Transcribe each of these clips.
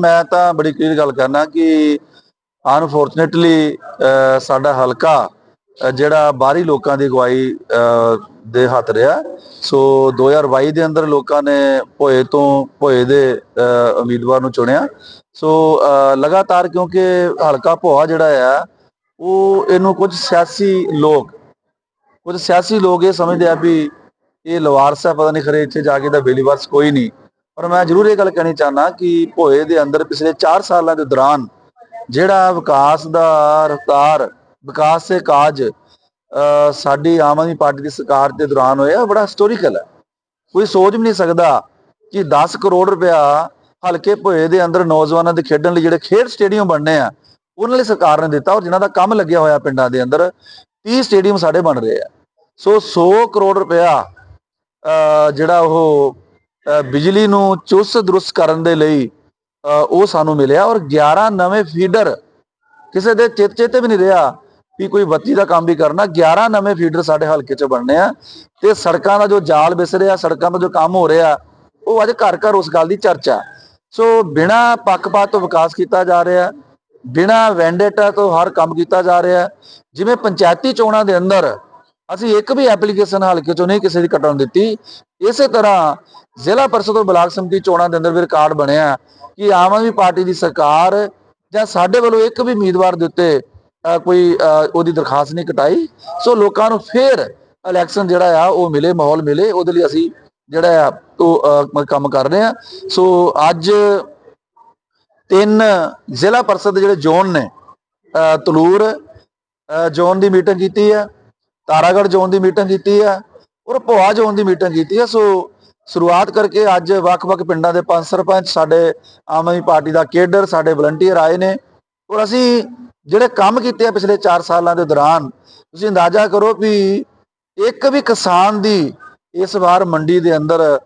ਮੈਂ ਤਾਂ ਬੜੀ ਕਲੀਅਰ ਗੱਲ ਕਰਨਾ ਕਿ ਅਨਫੋਰਚੂਨੇਟਲੀ ਸਾਡਾ ਹਲਕਾ ਜਿਹੜਾ ਬਾਹਰੀ ਲੋਕਾਂ ਦੀ ਅਗਵਾਈ ਅ, ਦੇ ਹੱਥ ਰਿਹਾ। ਸੋ 2022 ਦੇ ਅੰਦਰ ਲੋਕਾਂ ਨੇ ਭੋਏ ਤੋਂ ਭੋਏ ਦੇ ਅ, ਉਮੀਦਵਾਰ ਨੂੰ ਚੁਣਿਆ। ਸੋ ਲਗਾਤਾਰ ਕਿਉਂਕਿ ਹਲਕਾ ਭੋਆ ਜਿਹੜਾ ਆ ਉਹ ਇਹਨੂੰ ਕੁਝ ਸਿਆਸੀ ਲੋਕ ਕੁਝ ਸਿਆਸੀ ਲੋਕ ਇਹ ਸਮਝਦੇ ਆ ਵੀ ਇਹ ਲਵਾਰਸ ਹੈ ਪਤਾ ਨਹੀਂ ਖਰੇ ਇੱਥੇ ਜਾ ਕੇ ਤਾਂ ਬੇਲੀਵਾਰਸ ਕੋਈ ਨਹੀਂ ਪਰ ਮੈਂ ਜ਼ਰੂਰ ਇਹ ਗੱਲ ਕਹਿਣੀ ਚਾਹਨਾ ਕਿ ਭੋਏ ਦੇ ਅੰਦਰ ਪਿਛਲੇ 4 ਸਾਲਾਂ ਦੇ ਦੌਰਾਨ ਜਿਹੜਾ ਵਿਕਾਸ ਦਾ ਰਫਤਾਰ, ਵਿਕਾਸ ਦੇ ਕਾਜ ਸਾਡੀ ਆਮ ਆਦਮੀ ਪਾਰਟੀ ਦੀ ਸਰਕਾਰ ਦੇ ਦੌਰਾਨ ਹੋਇਆ ਬੜਾ ਹਿਸਟੋਰੀਕਲ ਹੈ। ਕੋਈ ਸੋਚ ਵੀ ਨਹੀਂ ਸਕਦਾ ਕਿ 10 ਕਰੋੜ ਰੁਪਇਆ ਹਲਕੇ ਭੋਏ ਦੇ ਅੰਦਰ ਨੌਜਵਾਨਾਂ ਦੇ ਖੇਡਣ ਲਈ ਜਿਹੜੇ ਖੇਡ ਸਟੇਡੀਅਮ ਬਣਨੇ ਆ, ਉਹਨਾਂ ਲਈ ਸਰਕਾਰ ਨੇ ਦਿੱਤਾ ਔਰ ਜਿਨ੍ਹਾਂ ਦਾ ਕੰਮ ਲੱਗਿਆ ਹੋਇਆ ਪਿੰਡਾਂ ਦੇ ਅੰਦਰ 30 ਸਟੇਡੀਅਮ ਸਾਡੇ ਬਣ ਰਹੇ ਆ। ਸੋ 100 ਕਰੋੜ ਰੁਪਇਆ ਜਿਹੜਾ ਉਹ ਬਿਜਲੀ ਨੂੰ ਚੁਸਤ ਦਰੁਸਤ ਕਰਨ ਦੇ ਲਈ ਉਹ ਸਾਨੂੰ ਮਿਲਿਆ ਔਰ 11 ਨਵੇਂ ਫੀਡਰ ਕਿਸੇ ਦੇ ਚਿੱਤ ਚੇਤੇ ਵੀ ਨਹੀਂ ਰਿਹਾ ਵੀ ਕੋਈ ਬੱਤੀ ਦਾ ਕੰਮ ਵੀ ਕਰਨਾ। 11 ਨਵੇਂ ਫੀਡਰ ਸਾਡੇ ਹਲਕੇ 'ਚ ਬਣਨੇ ਆ ਤੇ ਸੜਕਾਂ ਦਾ ਜੋ ਜਾਲ ਵਿਸ ਰਿਹਾ, ਸੜਕਾਂ ਦਾ ਜੋ ਕੰਮ ਹੋ ਰਿਹਾ, ਉਹ ਅੱਜ ਘਰ ਘਰ ਉਸ ਗੱਲ ਦੀ ਚਰਚਾ। ਸੋ ਬਿਨਾ ਪੱਖਪਾਤ ਤੋਂ ਵਿਕਾਸ ਕੀਤਾ ਜਾ ਰਿਹਾ, ਬਿਨਾ ਵੈਂਡੇਟਾ ਤੋਂ ਹਰ ਕੰਮ ਕੀਤਾ ਜਾ ਰਿਹਾ, ਜਿਵੇਂ ਪੰਚਾਇਤੀ ਚੋਣਾਂ ਦੇ ਅੰਦਰ ਅਸੀਂ ਇੱਕ ਵੀ ਐਪਲੀਕੇਸ਼ਨ ਹਲਕੇ ਚੋਂ ਨਹੀਂ ਕਿਸੇ ਦੀ ਕਟਾਉਣ ਦਿੱਤੀ। ਇਸੇ ਤਰ੍ਹਾਂ ਜ਼ਿਲ੍ਹਾ ਪਰਿਸ਼ਦ ਤੋਂ ਬਲਾਕ ਸਮਿਤੀ ਚੋਣਾਂ ਦੇ ਅੰਦਰ ਵੀ ਰਿਕਾਰਡ ਬਣਿਆ ਕਿ ਆਮ ਆਦਮੀ ਪਾਰਟੀ ਦੀ ਸਰਕਾਰ ਜਾਂ ਸਾਡੇ ਵੱਲੋਂ ਇੱਕ ਵੀ ਉਮੀਦਵਾਰ ਦੇ ਉੱਤੇ ਕੋਈ ਉਹਦੀ ਦਰਖਾਸਤ ਨਹੀਂ ਕਟਾਈ। ਸੋ ਲੋਕਾਂ ਨੂੰ ਫੇਰ ਇਲੈਕਸ਼ਨ ਜਿਹੜਾ ਆ, ਉਹ ਮਿਲੇ, ਮਾਹੌਲ ਮਿਲੇ। ਉਹਦੇ ਲਈ ਅਸੀਂ ਜਿਹੜਾ ਆ, ਉਹ ਕੰਮ ਕਰ ਰਹੇ ਆ ਸੋ ਅੱਜ ਤਿੰਨ ਜ਼ਿਲ੍ਹਾ ਪਰਿਸ਼ਦ ਦੇ ਜਿਹੜੇ ਜ਼ੋਨ ਨੇ ਤਲੂਰ ਜ਼ੋਨ ਦੀ ਮੀਟਿੰਗ ਕੀਤੀ ਹੈ। ਤਾਰਾਗੜ੍ਹ ਜ਼ੋਨ ਦੀ ਮੀਟਿੰਗ ਕੀਤੀ ਹੈ ਔਰ ਭੋਆ ਜ਼ੋਨ ਦੀ ਮੀਟਿੰਗ ਕੀਤੀ ਹੈ ਸੋ ਸ਼ੁਰੂਆਤ ਕਰਕੇ ਅੱਜ ਵੱਖ-ਵੱਖ ਪਿੰਡਾਂ ਦੇ ਪੰਜ ਸਰਪੰਚ, ਸਾਡੇ ਆਮ ਆਦਮੀ ਪਾਰਟੀ ਦਾ ਕੇਡਰ, ਸਾਡੇ ਵਲੰਟੀਅਰ ਆਏ ਨੇ। ਔਰ ਅਸੀਂ ਜਿਹੜੇ ਕੰਮ ਕੀਤੇ ਆ ਪਿਛਲੇ 4 ਸਾਲਾਂ ਦੇ ਦੌਰਾਨ, ਤੁਸੀਂ ਅੰਦਾਜ਼ਾ ਕਰੋ ਵੀ ਇੱਕ ਵੀ ਕਿਸਾਨ ਦੀ ਇਸ ਵਾਰ ਮੰਡੀ ਦੇ ਅੰਦਰ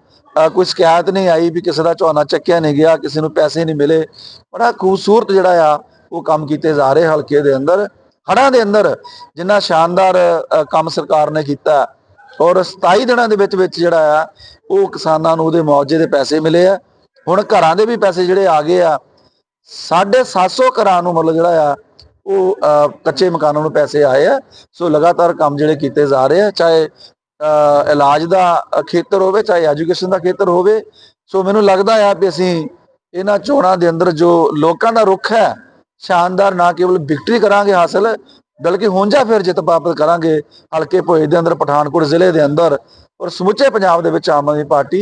ਕੋਈ ਸ਼ਿਕਾਇਤ ਨਹੀਂ ਆਈ ਵੀ ਕਿਸੇ ਦਾ ਝੋਨਾ ਚੱਕਿਆ ਨਹੀਂ ਗਿਆ, ਕਿਸੇ ਨੂੰ ਪੈਸੇ ਨਹੀਂ ਮਿਲੇ। ਬੜਾ ਖੂਬਸੂਰਤ ਜਿਹੜਾ ਆ, ਉਹ ਕੰਮ ਕੀਤੇ ਜਾ ਰਹੇ ਹਲਕੇ ਦੇ ਅੰਦਰ। ਹੜ੍ਹਾਂ ਦੇ ਅੰਦਰ ਜਿੰਨਾ ਸ਼ਾਨਦਾਰ ਕੰਮ ਸਰਕਾਰ ਨੇ ਕੀਤਾ ਔਰ 27 ਦਿਨਾਂ ਦੇ ਵਿੱਚ ਵਿੱਚ ਜਿਹੜਾ ਆ ਉਹ ਕਿਸਾਨਾਂ ਨੂੰ ਉਹਦੇ ਮੁਆਵਜ਼ੇ ਦੇ ਪੈਸੇ ਮਿਲੇ ਆ। ਹੁਣ ਘਰਾਂ ਦੇ ਵੀ ਪੈਸੇ ਜਿਹੜੇ ਆ ਗਏ ਆ 750 ਘਰਾਂ ਨੂੰ ਮਤਲਬ ਜਿਹੜਾ ਆ ਉਹ ਕੱਚੇ ਮਕਾਨਾਂ ਨੂੰ ਪੈਸੇ ਆਏ ਆ। ਸੋ ਲਗਾਤਾਰ ਕੰਮ ਜਿਹੜੇ ਕੀਤੇ ਜਾ ਰਹੇ ਆ ਚਾਹੇ ਅ, ਇਲਾਜ ਦਾ ਖੇਤਰ ਹੋਵੇ ਚਾਹੇ ਐਜੂਕੇਸ਼ਨ ਦਾ ਖੇਤਰ ਹੋਵੇ। ਸੋ ਮੈਨੂੰ ਲੱਗਦਾ ਆ ਵੀ ਅਸੀਂ ਇਹਨਾਂ ਚੋਣਾਂ ਦੇ ਅੰਦਰ ਜੋ ਲੋਕਾਂ ਦਾ ਰੁਖ ਹੈ ਸ਼ਾਨਦਾਰ ਨਾ ਕੇਵਲ ਵਿਕਟਰੀ ਕਰਾਂਗੇ ਹਾਸਲ ਬਲਕਿ ਹੁੰਜਾ ਫਿਰ ਜਿੱਤ ਪ੍ਰਾਪਤ ਕਰਾਂਗੇ ਹਲਕੇ ਭੋਏ ਦੇ ਅੰਦਰ ਪਠਾਨਕੋਟ ਜ਼ਿਲ੍ਹੇ ਦੇ ਅੰਦਰ ਔਰ ਸਮੁੱਚੇ ਪੰਜਾਬ ਦੇ ਵਿੱਚ ਆਮ ਆਦਮੀ ਪਾਰਟੀ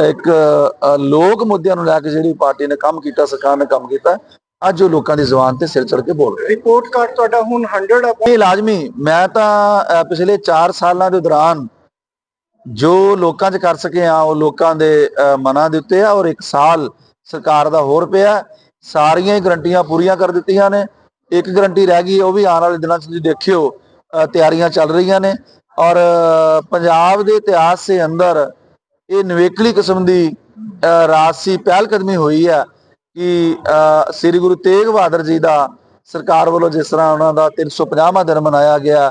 ਇੱਕ ਲੋਕ ਮੁੱਦਿਆਂ ਨੂੰ ਲੈ ਕੇ ਜਿਹੜੀ ਪਾਰਟੀ ਨੇ ਕੰਮ ਕੀਤਾ ਸਰਕਾਰ ਨੇ ਕੰਮ ਕੀਤਾ ਅੱਜ ਉਹ ਲੋਕਾਂ ਦੀ ਜ਼ੁਬਾਨ ਤੇ ਸਿਰ ਚੜ ਕੇ ਬੋਲ ਰਹੇ ਰਿਪੋਰਟ ਕਾਰਡ ਤੁਹਾਡਾ ਹੁਣ 100 ਆ। ਇਹ ਲਾਜ਼ਮੀ ਮੈਂ ਤਾਂ ਪਿਛਲੇ 4 ਸਾਲਾਂ ਦੇ ਦੌਰਾਨ ਜੋ ਲੋਕਾਂ 'ਚ ਕਰ ਸਕੇ ਆ ਉਹ ਲੋਕਾਂ ਦੇ ਮਨਾਂ ਦੇ ਉੱਤੇ ਆ ਔਰ ਇੱਕ ਸਾਲ ਸਰਕਾਰ ਦਾ ਹੋਰ ਪਿਆ। ਸਾਰੀਆਂ ਹੀ ਗਰੰਟੀਆਂ ਪੂਰੀਆਂ ਕਰ ਦਿੱਤੀਆਂ ਨੇ। ਇੱਕ ਗਰੰਟੀ ਰਹਿ ਗਈ ਉਹ ਵੀ ਆਉਣ ਵਾਲੇ ਦਿਨਾਂ 'ਚ ਤੁਸੀਂ ਦੇਖਿਓ ਤਿਆਰੀਆਂ ਚੱਲ ਰਹੀਆਂ ਨੇ। ਔਰ ਪੰਜਾਬ ਦੇ ਇਤਿਹਾਸ ਦੇ ਅੰਦਰ ਇਹ ਨਵੇਕਲੀ ਕਿਸਮ ਦੀ ਅ, ਰਾਜਸੀ ਪਹਿਲ ਕਦਮੀ ਹੋਈ ਹੈ ਕਿ ਅ, ਸ੍ਰੀ ਗੁਰੂ ਤੇਗ ਬਹਾਦਰ ਜੀ ਦਾ ਸਰਕਾਰ ਵੱਲੋਂ ਜਿਸ ਤਰ੍ਹਾਂ ਉਹਨਾਂ ਦਾ 350ਵਾਂ ਦਿਨ ਮਨਾਇਆ ਗਿਆ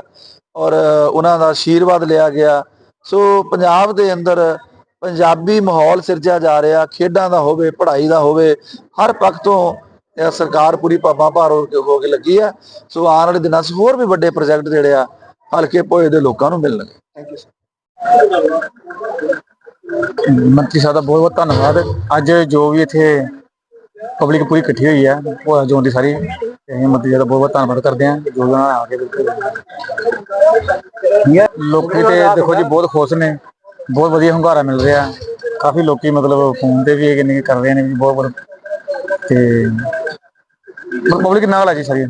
ਔਰ ਉਹਨਾਂ ਦਾ ਆਸ਼ੀਰਵਾਦ ਲਿਆ ਗਿਆ। ਸੋ ਪੰਜਾਬ ਦੇ ਅੰਦਰ ਪੰਜਾਬੀ ਮਾਹੌਲ ਸਿਰਜਿਆ ਜਾ ਰਿਹਾ, ਖੇਡਾਂ ਦਾ ਹੋਵੇ, ਪੜ੍ਹਾਈ ਦਾ ਹੋਵੇ, ਹਰ ਪੱਖ ਤੋਂ ਸਰਕਾਰ ਪੂਰੀ ਪਾਪਾ ਭਾਰ ਹੋ ਕੇ- ਲੱਗੀ ਹੈ। ਸੋ ਆਉਣ ਵਾਲੇ ਦਿਨਾਂ 'ਚ ਹੋਰ ਵੀ ਵੱਡੇ ਪ੍ਰੋਜੈਕਟ ਜਿਹੜੇ ਆ, ਹਲਕੇ ਭੋਏ ਦੇ ਲੋਕਾਂ ਨੂੰ ਮਿਲਣਗੇ। ਥੈਂਕ ਯੂ ਮੰਤਰੀ ਸਾਹਿਬ ਦਾ ਬਹੁਤ ਬਹੁਤ ਧੰਨਵਾਦ। ਅੱਜ ਜੋ ਵੀ ਇੱਥੇ ਪਬਲਿਕ ਪੂਰੀ ਇਕੱਠੀ ਹੋਈ ਹੈ, ਉਹ ਜੋਨ ਦੀ ਸਾਰੀ। ਤੇ ਮੰਤਰੀ ਸਾਹਿਬ ਦਾ ਬਹੁਤ ਬਹੁਤ ਧੰਨਵਾਦ ਕਰਦੇ ਹਾਂ। ਜੋ ਵੀ ਆ ਕੇ ਬਿਲਕੁਲ ਲੋਕੀ ਤੇ ਦੇਖੋ ਜੀ, ਬਹੁਤ ਖੁਸ਼ ਨੇ। ਬਹੁਤ ਵਧੀਆ ਹੁੰਗਾਰਾ ਮਿਲ ਰਿਹਾ। ਕਾਫੀ ਲੋਕੀ ਮਤਲਬ ਫੋਨ ਤੇ ਵੀ ਇਹ ਕਿੰਨੇ ਕਰ ਰਹੇ ਨੇ ਵੀ ਬਹੁਤ ਬਹੁਤ ਤੇ ਪਬਲਿਕ ਨਾਲ ਆ ਜੀ ਸਾਰੀ